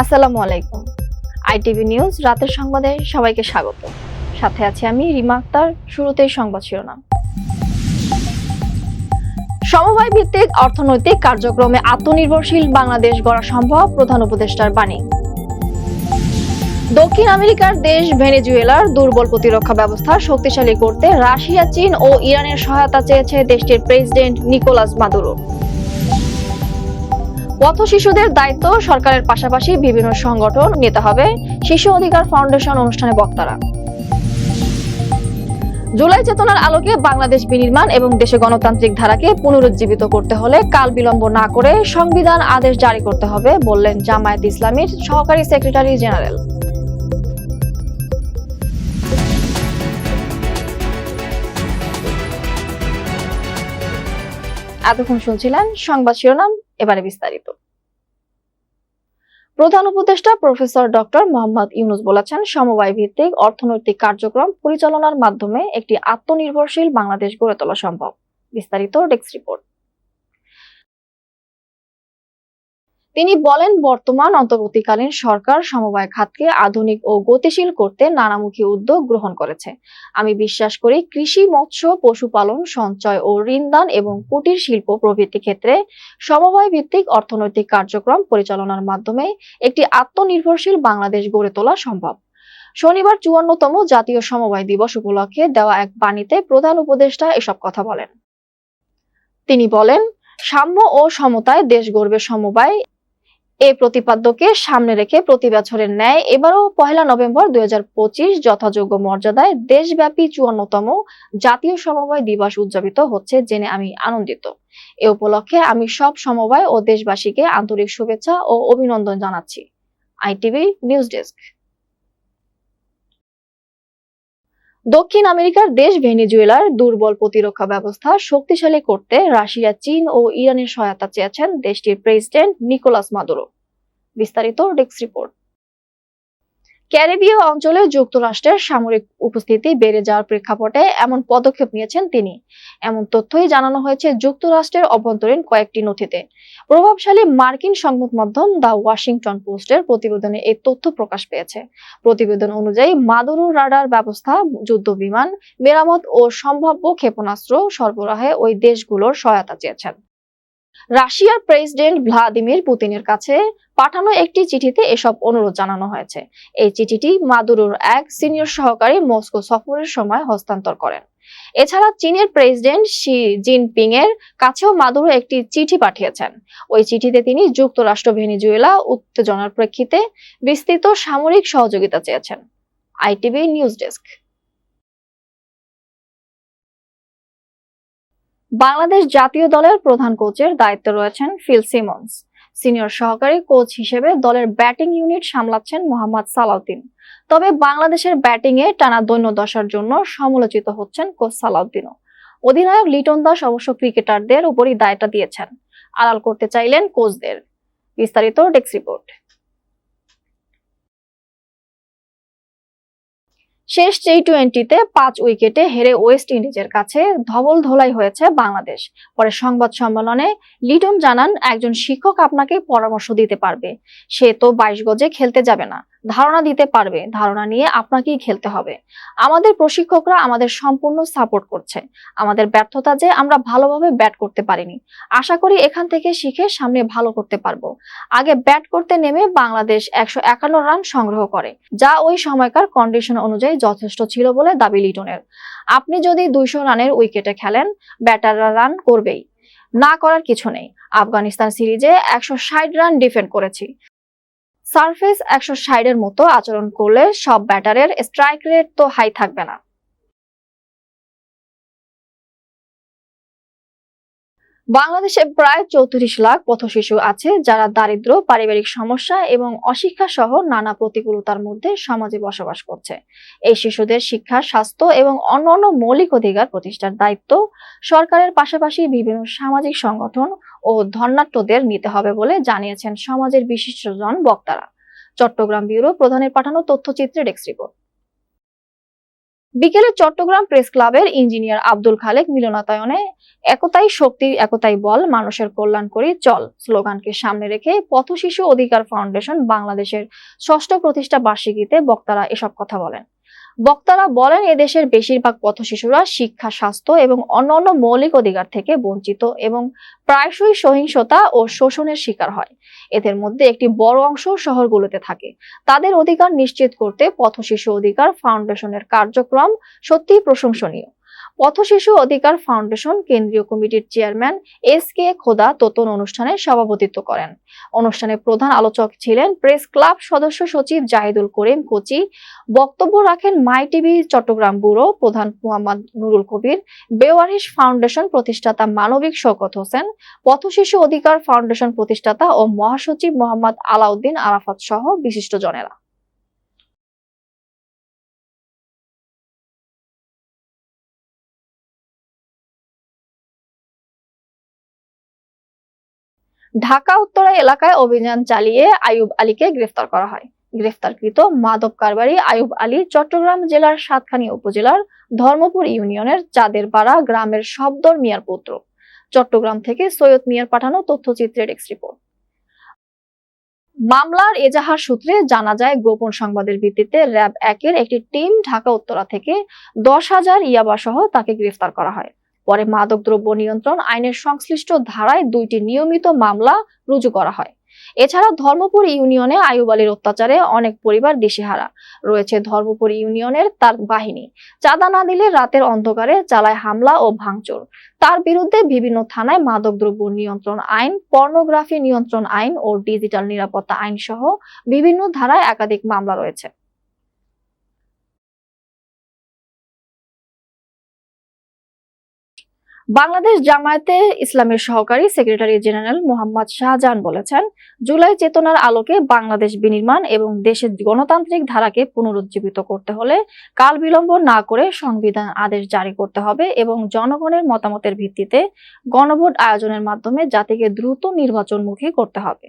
আসসালামু আলাইকুম। ITV news রাতের সংবাদে সবাইকে স্বাগত। সাথে আছি আমি রিমা আক্তার, শুরুতেই সংবাদ শিরোনাম। সমবায় ভিত্তিক অর্থনৈতিক কার্যক্রমে আত্মনির্ভরশীল বাংলাদেশ গড়া সম্ভব প্রধান উপদেষ্টার বাণী। দক্ষিণ আমেরিকার দেশ ভেনেজুয়েলার দুর্বল প্রতিরক্ষা ব্যবস্থা শক্তিশালী করতে রাশিয়া, চীন ও ইরানের সহায়তা চেয়েছে দেশটির প্রেসিডেন্ট নিকোলাস মাদুরো। পথ শিশুদের দায়িত্ব সরকারের পাশাপাশি বিভিন্ন সংগঠন নিতে হবে শিশু অধিকার ফাউন্ডেশন অনুষ্ঠানে বক্তারা। জুলাই চেতনার আলোকে বাংলাদেশ বিনির্মাণ এবং দেশে গণতান্ত্রিক ধারাকে পুনরুজ্জীবিত করতে হলে কাল বিলম্ব না করে সংবিধান আদেশ জারি করতে হবে বললেন জামায়াত ইসলামীর সহকারী সেক্রেটারি জেনারেল। এতক্ষণ শুনছিলেন সংবাদ শিরোনাম এবারে বিস্তারিত। প্রধান উপদেষ্টা প্রফেসর ডক্টর মোহাম্মদ ইউনুস বলেছেন, সমবায় ভিত্তিক অর্থনৈতিক কার্যক্রম পরিচালনার মাধ্যমে একটি আত্মনির্ভরশীল বাংলাদেশ গড়ে তোলা সম্ভব। বিস্তারিত ডেস্ক রিপোর্ট। তিনি বলেন, বর্তমান অন্তর্বর্তীকালীন সরকার সমবায় খাতকে আধুনিক ও গতিশীল করতে নানামুখী উদ্যোগ গ্রহণ করেছে। আমি বিশ্বাস করি, কৃষি, মৎস্য, পশুপালন, সঞ্চয় ও ঋণদান এবং কুটির শিল্প প্রভৃতি ক্ষেত্রে সমবায় ভিত্তিক অর্থনৈতিক কার্যক্রম পরিচালনার মাধ্যমে একটি আত্মনির্ভরশীল বাংলাদেশ গড়ে তোলা সম্ভব। শনিবার চুয়ান্নতম জাতীয় সমবায় দিবস উপলক্ষে দেওয়া এক বাণীতে প্রধান উপদেষ্টা এসব কথা বলেন। তিনি বলেন, সাম্য ও সমতায় দেশ গড়বে সমবায় এই প্রতিপাদ্যকে সামনে রেখে প্রতি বছরের ন্যায় এবারও পহেলা নভেম্বর দুই হাজার পঁচিশ যথাযোগ্য মর্যাদায় দেশব্যাপী চুয়ান্নতম জাতীয় সমবায় দিবস উদযাপিত হচ্ছে জেনে আমি আনন্দিত। এ উপলক্ষে আমি সব সমবায় ও দেশবাসীকে আন্তরিক শুভেচ্ছা ও অভিনন্দন জানাচ্ছি। ITV news desk. দক্ষিণ আমেরিকার দেশ ভেনিজুয়েলার দুর্বল প্রতিরক্ষা ব্যবস্থা শক্তিশালী করতে রাশিয়া, চীন ও ইরানের সহায়তা চেয়েছেন দেশটির প্রেসিডেন্ট নিকোলাস মাদুরো। বিস্তারিত ডেস্ক রিপোর্ট। ক্যারিবীয় অঞ্চলে যুক্তরাষ্ট্রের সামরিক উপস্থিতি বেড়ে যাওয়ার প্রেক্ষাপটে এমন পদক্ষেপ নিয়েছেন তিনি। এমন তথ্যই জানানো হয়েছে যুক্তরাষ্ট্রের অভ্যন্তরীণ কয়েকটি নথিতে। প্রভাবশালী মার্কিন সংবাদ মাধ্যম দ্য ওয়াশিংটন পোস্টের প্রতিবেদনে এই তথ্য প্রকাশ পেয়েছে। প্রতিবেদন অনুযায়ী, মাদুরো রাডার ব্যবস্থা, যুদ্ধ বিমান, মেরামত ও সম্ভাব্য ক্ষেপণাস্ত্র সরবরাহে ওই দেশগুলোর সহায়তা চেয়েছেন। রাশিয়ার প্রেসিডেন্ট ভ্লাদিমির পুতিনের কাছে পাঠানো একটি চিঠিতে এসব অনুরোধ জানানো হয়েছে। এই চিঠিটি মাদুরোর এক সিনিয়র সহকারী মস্কো সফরের সময় হস্তান্তর করেন। এছাড়া চীনের প্রেসিডেন্ট শি জিনপিং এর কাছেও মাদুরো একটি চিঠি পাঠিয়েছেন। ওই চিঠিতে তিনি যুক্তরাষ্ট্র, ভেনিজুয়েলা উত্তেজনার প্রেক্ষিতে বিস্তৃত সামরিক সহযোগিতা চেয়েছেন। ITV news desk. বাংলাদেশ জাতীয় দলের প্রধান কোচের দায়িত্বে রয়েছেন ফিল সিমন্স। সিনিয়র সহকারী কোচ হিসেবে দলের ব্যাটিং ইউনিট সামলাচ্ছেন মোহাম্মদ সালাউদ্দিন। তবে বাংলাদেশের ব্যাটিং এ টানা দৈন্যদশার জন্য সমালোচিত হচ্ছেন কোচ সালাউদ্দিনও। অধিনায়ক লিটন দাস অবশ্য ক্রিকেটারদের উপরই দায়টা দিয়েছেন। আড়াল করতে চাইলেন কোচদের। বিস্তারিত ডেস্ক রিপোর্ট। শেষ টি টোয়েন্টিতে পাঁচ উইকেটে হেরে ওয়েস্ট ইন্ডিজের কাছে ধবল ধোলাই হয়েছে বাংলাদেশ। পরে সংবাদ সম্মেলনে লিটন জানান, একজন শিক্ষক আপনাকে পরামর্শ দিতে পারবে। সে তো বাইশ গজে খেলতে যাবে না। ধারণা দিতে পারবে, ধারণা নিয়ে আপনাকেই খেলতে হবে। আমাদের প্রশিক্ষকরা আমাদের সম্পূর্ণ সাপোর্ট করছে। আমাদের ব্যর্থতা যে আমরা ভালোভাবে ব্যাট করতে পারিনি। আশা করি এখান থেকে শিখে সামনে ভালো করতে পারব। আগে ব্যাট করতে নেমে বাংলাদেশ একশো একান্ন রান সংগ্রহ করে, যা ওই সময়কার কন্ডিশন অনুযায়ী যথেষ্ট ছিল বলে দাবি লিটনের। আপনি যদি দুইশো রানের উইকেটে খেলেন ব্যাটাররা রান করবেই। না করার কিছু নেই। আফগানিস্তান সিরিজে একশো ষাট রান ডিফেন্ড করেছি। সারফেস একশো ষাটের মতো আচরণ করলে সব ব্যাটারের স্ট্রাইক রেট তো হাই থাকবে না। বাংলাদেশে প্রায় চৌত্রিশ লাখ পথশিশু আছে যারা দারিদ্র, পারিবারিক সমস্যা এবং অশিক্ষা সহ নানা প্রতিকূলতার মধ্যে সমাজে বসবাস করছে। এই শিশুদের শিক্ষা, স্বাস্থ্য এবং অন্যান্য মৌলিক অধিকার প্রতিষ্ঠার দায়িত্ব সরকারের পাশাপাশি বিভিন্ন সামাজিক সংগঠন ও ধর্নাট্যদের নিতে হবে বলে জানিয়েছেন সমাজের বিশিষ্টজন বক্তারা। চট্টগ্রাম ব্যুরো প্রধানের পাঠানো তথ্যচিত্রে ডেস্ক রিপোর্ট বিকেলে চট্টগ্রাম প্রেস ক্লাবের ইঞ্জিনিয়ার আব্দুল খালেক মিলনাতায়নে একতাই শক্তি, একতাই বল, মানুষের কল্যাণ করি, চল স্লোগানকে সামনে রেখে পথ শিশু অধিকার ফাউন্ডেশন বাংলাদেশের ষষ্ঠ প্রতিষ্ঠা বার্ষিকীতে বক্তারা এসব কথা বলেন। বক্তারা বলেন, এদেশের বেশিরভাগ পথ শিশুরা শিক্ষা, স্বাস্থ্য এবং অন্যান্য মৌলিক অধিকার থেকে বঞ্চিত এবং প্রায়শই সহিংসতা ও শোষণের শিকার হয়। এদের মধ্যে একটি বড় অংশ শহরগুলোতে থাকে। তাদের অধিকার নিশ্চিত করতে পথ শিশু অধিকার ফাউন্ডেশনের কার্যক্রম সত্যিই প্রশংসনীয়। পথ শিশু অধিকার ফাউন্ডেশন কেন্দ্রীয় কমিটির চেয়ারম্যান এস কে খোদা তোতন অনুষ্ঠানে সভাপতিত্ব করেন। অনুষ্ঠানে প্রধান আলোচক ছিলেন প্রেস ক্লাব সদস্য সচিব জাহিদুল করিম কোচি। বক্তব্য রাখেন মাই টিভি চট্টগ্রাম ব্যুরো প্রধান মোহাম্মদ নুরুল কবির। বেওয়ারিশ ফাউন্ডেশন প্রতিষ্ঠাতা মানবিক শওকত হোসেন। পথ শিশু অধিকার ফাউন্ডেশন প্রতিষ্ঠাতা ও মহাসচিব মোহাম্মদ আলাউদ্দিন আরাফাত সহ বিশিষ্টজনেরা ঢাকা, উত্তরা এলাকায় অভিযান চালিয়ে আয়ুব আলীকে গ্রেফতার করা হয়। গ্রেফতারকৃত মাদক কারবারি আয়ুব আলী চট্টগ্রাম জেলার সাতখানি উপজেলার ধর্মপুর ইউনিয়নের চাঁদেরপাড়া গ্রামের শব্দর মিয়ার পুত্র। চট্টগ্রাম থেকে সৈয়দ মিয়ার পাঠানো তথ্যচিত্রের এক্স রিপোর্ট মামলার এজাহার সূত্রে জানা যায়, গোপন সংবাদের ভিত্তিতে র্যাব একের একটি টিম ঢাকা, উত্তরা থেকে দশ হাজার ইয়াবা সহ তাকে গ্রেফতার করা হয়। পরে মাদকদ্রব্য নিয়ন্ত্রণ আইনের সংশ্লিষ্ট ধারায় দুইটি নিয়মিত মামলা রুজু করা হয়। এছাড়া ধর্মপুর ইউনিয়নে আয়ুব আলীর অত্যাচারে অনেক পরিবার দিশেহারা। রয়েছে ধর্মপুর ইউনিয়নের তার বাহিনী। চাঁদা না দিলে রাতের অন্ধকারে চালায় হামলা ও ভাঙচুর। তার বিরুদ্ধে বিভিন্ন থানায় মাদকদ্রব্য নিয়ন্ত্রণ আইন, পর্নোগ্রাফি নিয়ন্ত্রণ আইন ও ডিজিটাল নিরাপত্তা আইন সহ বিভিন্ন ধারায় একাধিক মামলা রয়েছে। বাংলাদেশ জামায়াতে ইসলামের সহকারী সেক্রেটারি জেনারেল মোহাম্মদ শাহজাহান বলেছেন, জুলাই চেতনার আলোকে বাংলাদেশ বিনির্মাণ এবং দেশের গণতান্ত্রিক ধারাকে পুনরুজ্জীবিত করতে হলে কাল বিলম্ব না করে সংবিধান আদেশ জারি করতে হবে এবং জনগণের মতামতের ভিত্তিতে গণভোট আয়োজনের মাধ্যমে জাতিকে দ্রুত নির্বাচনমুখী করতে হবে।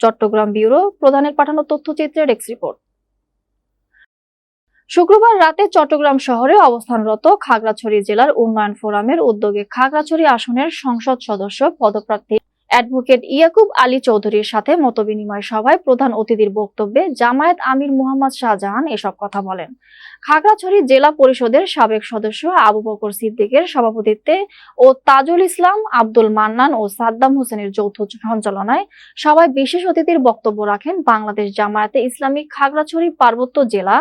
চট্টগ্রাম ব্যুরো, প্রধানের পাঠানো তথ্যচিত্রের এক্স রিপোর্ট। শুক্রবার রাতে চট্টগ্রাম শহরে অবস্থানরত খাগড়াছড়ি জেলার উন্নয়ন ফোরামের উদ্যোগে খাগড়াছড়ি আসনের সংসদ সদস্য, পদপ্রার্থী অ্যাডভোকেট ইয়াকুব আলী চৌধুরীর সাথে মতবিনিময় সভায় প্রধান অতিথির বক্তব্যে জামায়াত আমির মোহাম্মদ শাহজাহান এসব কথা বলেন। খাগড়াছড়ি জেলা পরিষদের সাবেক সদস্য আবু বকর সিদ্দিকের সভাপতিত্বে ও তাজুল ইসলাম, আব্দুল মান্নান ও সাদ্দাম হোসেনের যৌথ সঞ্চালনায় সভায় বিশেষ অতিথির বক্তব্য রাখেন বাংলাদেশ জামায়াতে ইসলামী খাগড়াছড়ি পার্বত্য জেলা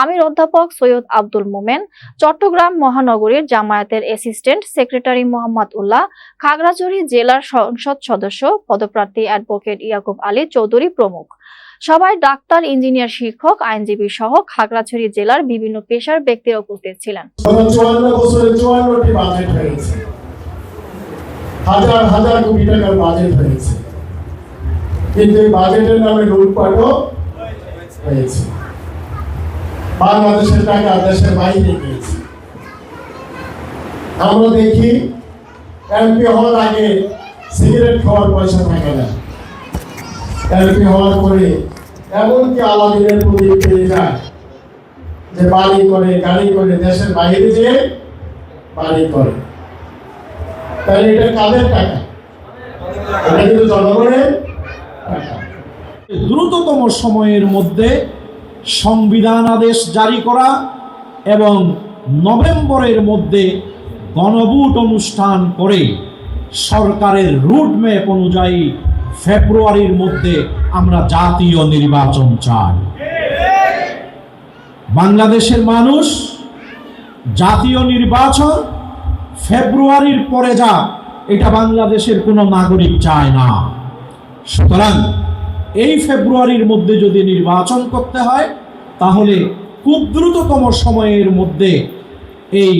আমির অধ্যাপক সৈয়দ আব্দুল মোমেন, চট্টগ্রাম মহানগরীর জামায়াতের অ্যাসিস্ট্যান্ট সেক্রেটারি মোহাম্মদ উল্লাহ, খাগড়াছড়ি জেলার সংসদ সদস্য, পদপ্রার্থী অ্যাডভোকেট ইয়াকুব আলী চৌধুরী প্রমুখ। সবাই ডাক্তার ইঞ্জিনিয়ার শিক্ষক, আইনজীবী সহ খাগড়াছড়ি জেলার বিভিন্ন পেশার ব্যক্তিরা উপস্থিত ছিলেন। হাজার হাজার কোটি টাকার বাজেট হয়েছে। কিন্তু বাজেটের নামে হয়েছে। বাংলাদেশের টাকা দেশের বাইরে গিয়েছে। আমরা দেখি এমপি হওয়ার আগে সিগারেট খাওয়ার পয়সা থাকে না। এমপি হওয়ার পরে এমনকি আলাদিনের প্রদীপ পেয়ে যায় যে বাড়ি করে, গাড়ি করে, দেশের বাইরে যেয়ে বাড়ি করে। তাহলে এটা কাদের টাকা? এটা কিন্তু জনগণের দ্রুততম সময়ের মধ্যে সংবিধান আদেশ জারি করা এবং নভেম্বরের মধ্যে গণভোট অনুষ্ঠান করে সরকারের রুটম্যাপ অনুযায়ী ফেব্রুয়ারির মধ্যে আমরা জাতীয় নির্বাচন চাই। বাংলাদেশের মানুষ জাতীয় নির্বাচন ফেব্রুয়ারির পরে যা, এটা বাংলাদেশের কোনো নাগরিক চায় না। সুতরাং এই ফেব্রুয়ারির মধ্যে যদি নির্বাচন করতে হয়, তাহলে খুব দ্রুততম সময়ের মধ্যে এই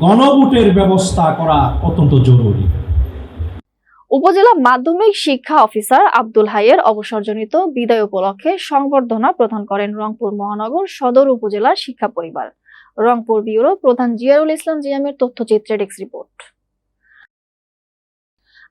গণভোটের ব্যবস্থা করা অত্যন্ত জরুরি। উপজেলা মাধ্যমিক শিক্ষা অফিসার আব্দুল হাইয়ের অবসরজনিত বিদায় উপলক্ষে সংবর্ধনা প্রদান করেন রংপুর মহানগর সদর উপজেলার শিক্ষা পরিবার। রংপুর ব্যুরো প্রধান জিয়ারুল ইসলাম জিয়ামের তথ্যচিত্রের এক্স রিপোর্ট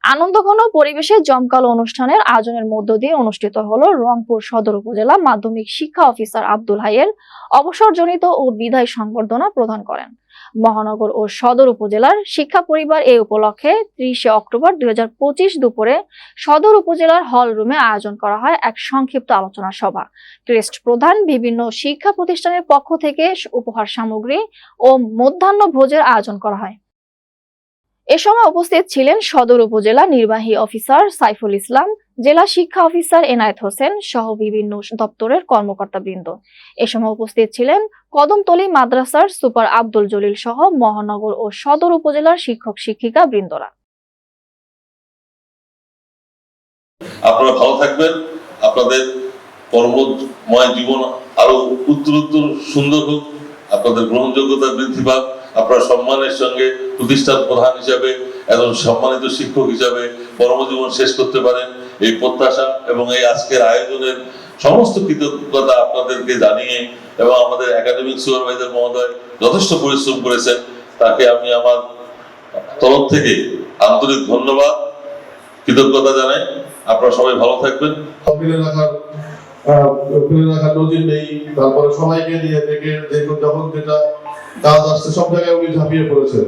আনন্দঘন পরিবেশে জমকালো অনুষ্ঠানের আয়োজনের মধ্য দিয়ে অনুষ্ঠিত হলো রংপুর সদর উপজেলা মাধ্যমিক শিক্ষা অফিসার আব্দুল হাইয়ের অবসরজনিত ও বিদায় সংবর্ধনা প্রদান করেন। মহানগর ও সদর উপজেলার শিক্ষা পরিবার এই উপলক্ষে ত্রিশে অক্টোবর দুই হাজার পঁচিশ দুপুরে সদর উপজেলার হল রুমে আয়োজন করা হয় এক সংক্ষিপ্ত আলোচনা সভা। ক্রেস্ট প্রধান বিভিন্ন শিক্ষা প্রতিষ্ঠানের পক্ষ থেকে উপহার সামগ্রী ও মধ্যাহ্ন ভোজের আয়োজন করা হয়। এ সময় উপস্থিত ছিলেন সদর উপজেলা নির্বাহী অফিসার সাইফুল ইসলাম, জেলা শিক্ষা অফিসার এনায়েত হোসেন সহ বিভিন্ন দপ্তরের কর্মকর্তাবৃন্দ। এ সময় উপস্থিত ছিলেন কদমতলী মাদ্রাসার সুপার আব্দুল জলিল সহ মহানগর ও সদর উপজেলার শিক্ষক শিক্ষিকা বৃন্দরা। আপনারা ভালো থাকবেন। আপনাদের কর্মময় জীবন আরও উত্তরোত্তর সুন্দর হোক। আপনাদের গ্রহণযোগ্যতা বৃদ্ধি পাক। আপনারা সম্মানের সঙ্গে প্রতিষ্ঠান প্রধান হিসাবে, একজন সম্মানিত শিক্ষক হিসাবে কর্মজীবন শেষ করতে পারেন। এই প্রত্যাশা এবং এই আজকের আয়োজনের সমস্ত কৃতজ্ঞতা আপনাদেরকে জানিয়ে এবং আমাদের একাডেমিক সুপারভাইজার মহোদয় যথেষ্ট পরিশ্রম করেছেন, তাকে আমি আমার তরফ থেকে আন্তরিক ধন্যবাদ, কৃতজ্ঞতা জানাই। আপনারা সবাই ভালো থাকবেন। রাখার নজির নেই, তারপরে সবাইকে নিয়ে থেকে যে যখন যেটা কাজ আসছে, সব জায়গায় উনি ঝাঁপিয়ে পড়েছেন।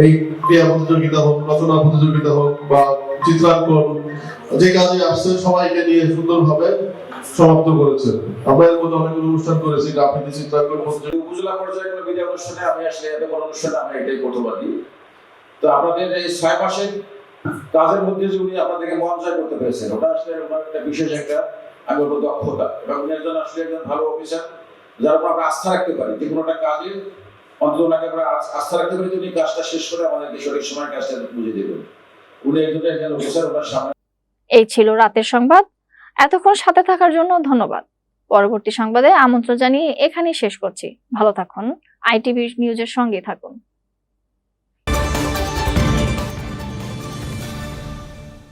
এই ক্রিয়া প্রতিযোগিতা হোক, রচনা প্রতিযোগিতা হোক বা চিত্রাঙ্কন, যে কাজে আসছে, সবাইকে নিয়ে সুন্দরভাবে সমাপ্ত করেছেন। আমরা এর মধ্যে অনেকগুলো অনুষ্ঠান করেছি, গ্রাফিতি, চিত্রাঙ্কন উপজেলা পর্যায়ে কোনো বিদায় অনুষ্ঠানে আমি আসলে এত বড় অনুষ্ঠানে আমি এটাই প্রথমবার তো আপনাদের এই ছয় মাসের কাজের মধ্যে যে উনি আপনাদেরকে জয় করতে পেরেছেন, ওটা আসলে একটা বিশেষ একটা আমি বলব দক্ষতা এবং উনি একজন আসলে একজন ভালো অফিসার যার উপর আমরা আস্থা রাখতে পারি যে কোনো একটা কাজে অন্তত ওনাকে আমরা আস্থা রাখতে পারি যে কাজটা শেষ করে আমাদেরকে সঠিক সময় কাজটা বুঝে দেবেন। উনি একজন একজন অফিসার ওনার সামনে এই ছিল রাতের সংবাদ। এতক্ষণ সাথে থাকার জন্য ধন্যবাদ। পরবর্তী সংবাদে আমন্ত্রণ জানিয়ে এখানেই শেষ করছি। ভালো থাকুন। আইটিভি নিউজের সঙ্গে থাকুন।